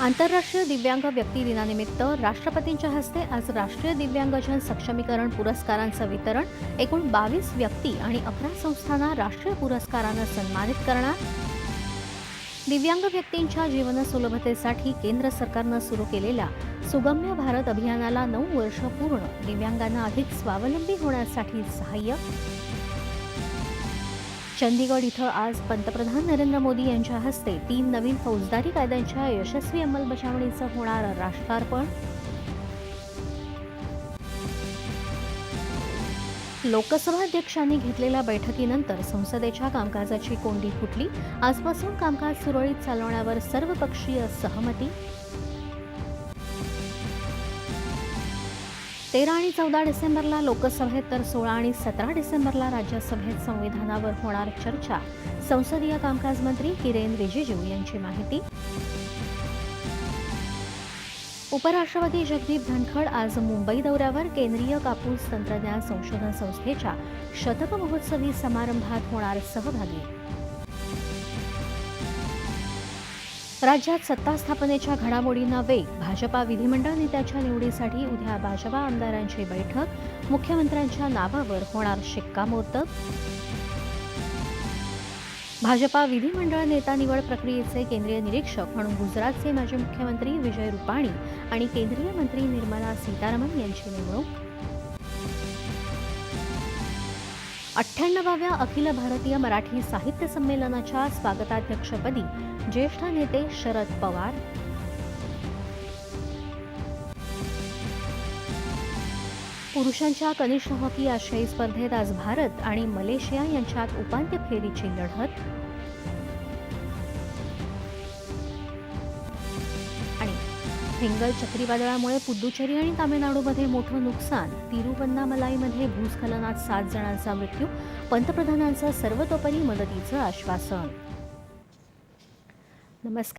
आंतरराष्ट्रीय दिव्यांग व्यक्ती दिनानिमित्त राष्ट्रपतींच्या हस्ते आज राष्ट्रीय दिव्यांगजन सक्षमीकरण पुरस्कारांचं वितरण. एकूण बावीस व्यक्ती आणि अकरा संस्थांना राष्ट्रीय पुरस्कारानं सन्मानित करणार. दिव्यांग व्यक्तींच्या जीवन सुलभतेसाठी केंद्र सरकारनं सुरू केलेल्या सुगम्य भारत अभियानाला नऊ वर्ष पूर्ण. दिव्यांगांना अधिक स्वावलंबी होण्यासाठी सहाय्य चंदीगड इथं आज पंतप्रधान नरेंद्र मोदी यांच्या हस्ते तीन नवीन फौजदारी कायद्यांच्या यशस्वी अंमलबजावणीचं होणार राष्ट्रार्पण. लोकसभा अध्यक्षांनी घेतलेल्या बैठकीनंतर संसदेच्या कामकाजाची कोंडी फुटली. आजपासून कामकाज सुरळीत चालवण्यावर सर्वपक्षीय सहमती. तेरा आणि चौदा डिसेंबरला लोकसभेत तर सोळा आणि सतरा डिसेंबरला राज्यसभेत संविधानावर होणार चर्चा. संसदीय कामकाज मंत्री किरेन रिजिजू यांची माहिती. उपराष्ट्रपती जगदीप धनखड आज मुंबई दौऱ्यावर केंद्रीय कापूस तंत्रज्ञान संशोधन संस्थेच्या शतक महोत्सवी समारंभात होणार सहभागी. राज्यात सत्ता स्थापनेच्या घडामोडींना वेग भाजपा विधिमंडळ नेत्याच्या निवडीसाठी उद्या भाजपा आमदारांची बैठक. मुख्यमंत्र्यांच्या नावावर होणार शिक्कामोर्तब. भाजपा विधिमंडळ नेता निवड प्रक्रियेचे केंद्रीय निरीक्षक म्हणून गुजरातचे माजी मुख्यमंत्री विजय रुपाणी आणि केंद्रीय मंत्री निर्मला सीतारामन यांची नेमणूक. अठ्ठ्याण्णवाव्या अखिल भारतीय मराठी साहित्य संमेलनाच्या स्वागताध्यक्षपदी ज्येष्ठ नेते शरद पवार. पुरुषांच्या कनिष्ठ हॉकी आशियाई स्पर्धेत आज भारत आणि मलेशिया यांच्यात उपांत्य फेरीची लढत. फिंगल चक्रीवादळामुळे पुद्दुचेरी आणि तामिळनाडूमध्ये मोठं नुकसान. तिरुवन्नामलाईमध्ये भूस्खलनात सात जणांचा मृत्यू. पंतप्रधानांचं सर्वतोपरी मदतीचं आश्वासन. नमस्कार.